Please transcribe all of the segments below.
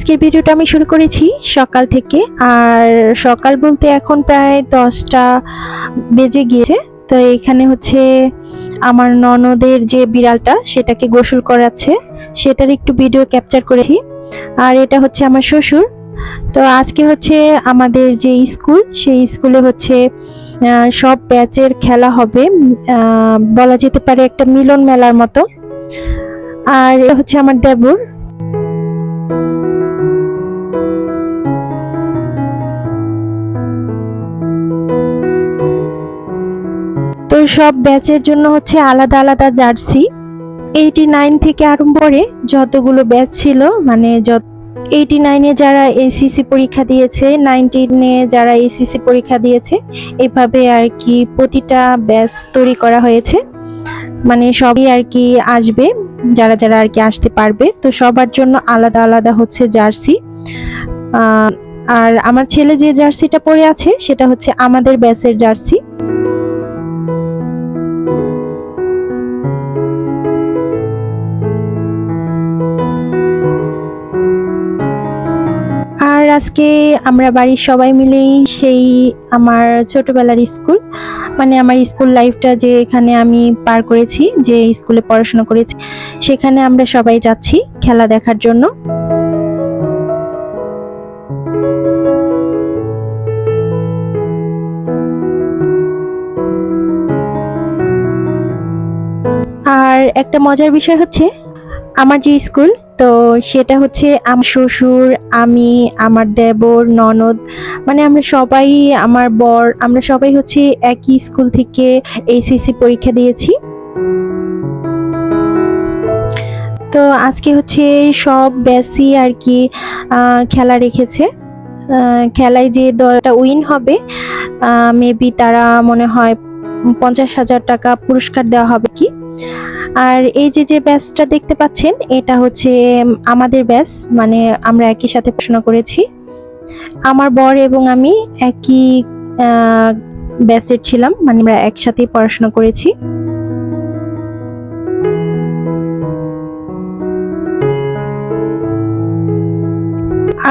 আজকের ভিডিওটা আমি শুরু করেছি সকাল থেকে, আর সকাল বলতে এখন প্রায় দশটা বেজে গিয়েছে। তো এখানে হচ্ছে আমার ননদের যে বিড়ালটা, সেটাকে গোসল করাচ্ছে। সেটার একটু ভিডিও ক্যাপচার করেছি। আর এটা হচ্ছে আমার শ্বশুর। তো আজকে হচ্ছে আমাদের যে স্কুল, সেই স্কুলে হচ্ছে সব ব্যাচের খেলা হবে বলা যেতে পারে একটা মিলন মেলার মতো। আর হচ্ছে আমার দেবর। সব ব্যাচের জন্য হচ্ছে আলাদা আলাদা জার্সি। এইটি নাইন থেকে আরম্ভ করে যতগুলো ব্যাচ ছিল মানে যত এইটি নাইনে যারা এসিসি পরীক্ষা দিয়েছে নাইনটিনে যারা এসিসি পরীক্ষা দিয়েছে, এভাবে আর কি প্রতিটা ব্যাচ তৈরি করা হয়েছে। মানে সবই আর কি আসবে, যারা যারা আর কি আসতে পারবে। তো সবার জন্য আলাদা আলাদা হচ্ছে জার্সি। আর আমার ছেলে যে জার্সিটা পরে আছে, সেটা হচ্ছে আমাদের ব্যাচের জার্সি। আজকে আমরা বাড়ির সবাই মিলেই সেই আমার ছোটবেলার স্কুল মানে আমার স্কুল লাইফটা যে এখানে আমি পার করেছি, যে স্কুলে পড়াশোনা করেছি, সেখানে আমরা সবাই যাচ্ছি খেলা দেখার জন্য। আর একটা মজার বিষয় হচ্ছে আমার যে স্কুল, তো সেটা হচ্ছে আমার শ্বশুর, আমি, আমার দেবর, ননদ মানে আমরা সবাই, আমার বর, আমরা সবাই হচ্ছে একই স্কুল থেকে এইচএসসি পরীক্ষা দিয়েছি। তো আজকে হচ্ছে সব ব্যাসই আর কি খেলা রেখেছে। খেলায় যে দলটা উইন হবে মেবি তারা মনে হয় পঞ্চাশ হাজার টাকা পুরস্কার দেওয়া হবে কি। আর এই যে যে ব্যাচটা দেখতে পাচ্ছেন, এটা হচ্ছে আমাদের ব্যাচ মানে আমরা একই সাথে পড়াশোনা করেছি। আমার বর এবং আমি একই ব্যাচের ছিলাম মানে আমরা একসাথেই পড়াশোনা করেছি।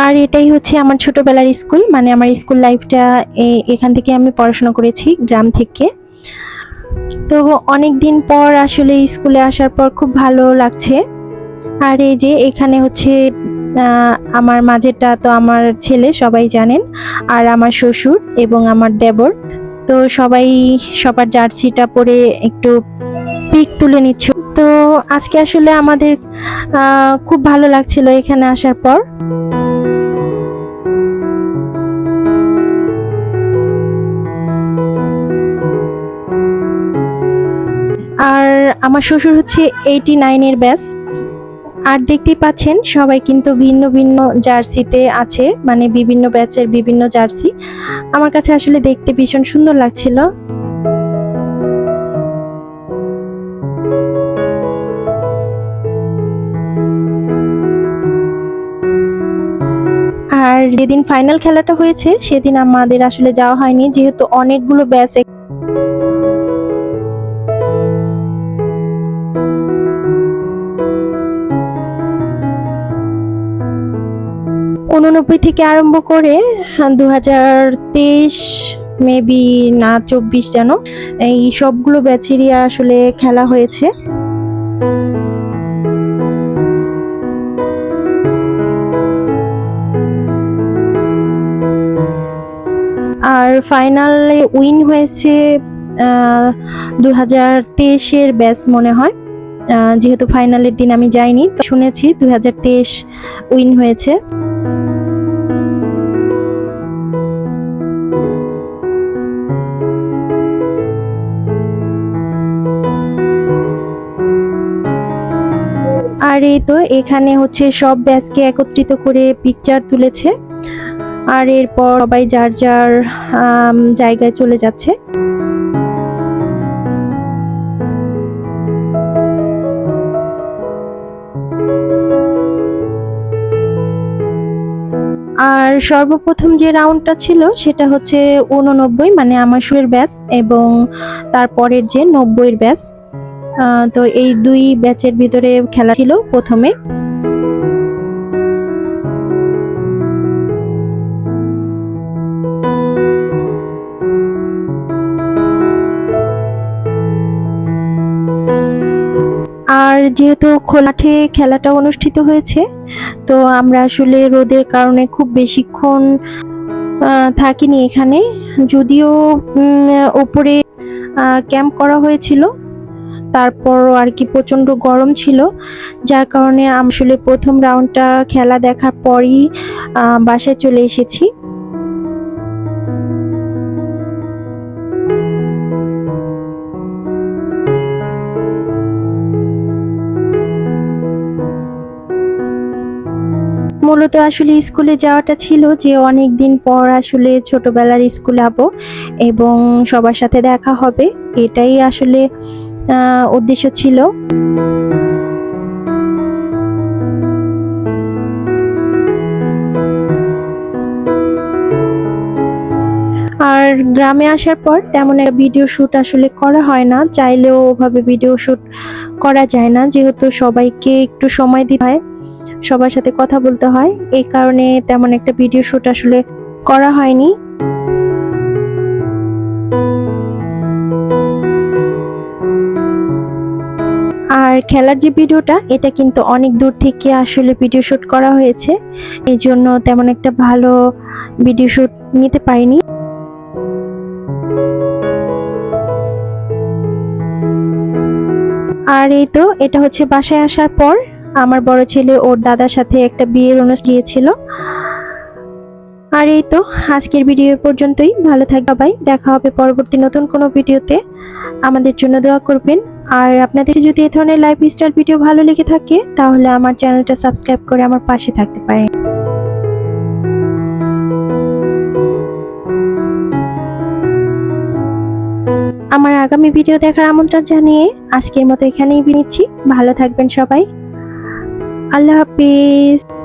আর এটাই হচ্ছে আমার ছোটবেলার স্কুল মানে আমার স্কুল লাইফটা এখান থেকে আমি পড়াশোনা করেছি, গ্রাম থেকে। তো অনেক দিন পর আসলে স্কুলে আসার পর খুব ভালো লাগছে। আর এই যে এখানে হচ্ছে আমার মাঝেরটা তো আমার ছেলে, সবাই জানেন। আর আমার শ্বশুর এবং আমার দেবর। তো সবাই সবার জার্সিটা পরে একটু পিক তুলে নিচ্ছে। তো আজকে আসলে আমাদের খুব ভালো লাগছিল এখানে আসার পর। আমার শ্বশুর হচ্ছে এইটি নাইনের ব্যাচ আর দেখতেই পাচ্ছেন, সবাই কিন্তু ভিন্ন ভিন্ন জার্সিতে আছে মানে বিভিন্ন ব্যাচের বিভিন্ন জার্সি। আমার কাছে আসলে দেখতে ভীষণ সুন্দর লাগছিল। আর যেদিন ফাইনাল খেলাটা হয়েছে, সেদিন আমাদের আসলে যাওয়া হয়নি, যেহেতু অনেকগুলো ব্যাচ উননব্বই থেকে আরম্ভ করে দু হাজার তেইশ মেবি না, চব্বিশ যেন, এই সবগুলো ব্যাচেরই আসলে খেলা হয়েছে। আর ফাইনালে উইন হয়েছে দু হাজার তেইশের ব্যাচ মনে হয়। যেহেতু ফাইনালের দিন আমি যাইনি, শুনেছি দু হাজার তেইশ উইন হয়েছে। আর এই তো এখানে হচ্ছে সব ব্যাচকে একত্রিত করে পিকচার তুলেছে। আর এরপর সবাই যার যার জায়গায় চলে যাচ্ছে। আর সর্বপ্রথম যে রাউন্ডটা ছিল সেটা হচ্ছে উননব্বই মানে আমার ব্যাচ এবং তারপরের যে নব্বইয়ের আহ, তো এই দুই ব্যাচের ভিতরে খেলা ছিল প্রথমে। আর যেহেতু খোলাঠে খেলাটা অনুষ্ঠিত হয়েছে, তো আমরা আসলে রোদের কারণে খুব বেশিক্ষণ থাকিনি এখানে। যদিও ওপরে ক্যাম্প করা হয়েছিল তারপরও আর কি প্রচণ্ড গরম ছিল, যার কারণে আসলে প্রথম রাউন্ডটা খেলা দেখার পরই বাসায় চলে এসেছি। মূলত আসলে স্কুলে যাওয়াটা ছিল যে অনেক দিন পর আসলে ছোটবেলার স্কুলে যাব এবং সবার সাথে দেখা হবে, এটাই আসলে উদ্দেশ্য ছিল। আর গ্রামে আসার পর তেমন একটা ভিডিও শুট আসলে করা হয় না। চাইলেও ওভাবে ভিডিও শ্যুট করা যায় না। যেহেতু সবাইকে একটু সময় দিতে হয়, সবার সাথে কথা বলতে হয়। এই কারণে তেমন একটা ভিডিও শ্যুট আসলে করা হয়নি। আর খেলার যে ভিডিওটা, এটা কিন্তু অনেক দূর থেকে আসলে ভিডিও শুট করা হয়েছে। এই জন্য তেমন একটা ভালো ভিডিও শুট নিতে পারিনি। আর এই তো, এটা হচ্ছে বাসায় আসার পর আমার বড় ছেলে ওর দাদার সাথে একটা বিয়ের অনুষ্ঠান গিয়েছিল। আর এই তো, আজকের ভিডিও পর্যন্তই। ভালো থাকবে সবাই। দেখা হবে পরবর্তী নতুন কোনো ভিডিওতে আমাদের জন্য দোয়া করবেন। আর আপনাদের যদি এই ধরনের লাইফ স্টাইল ভিডিও ভালো লেগে থাকে, তাহলে আমার চ্যানেলটা সাবস্ক্রাইব করে আমার পাশে থাকতে পারেন। আমার আগামী ভিডিও দেখার আমন্ত্রণ জানিয়ে আজকের মতো এখানেই বিনিচ্ছি ভালো থাকবেন সবাই। আল্লাহ হাফিজ।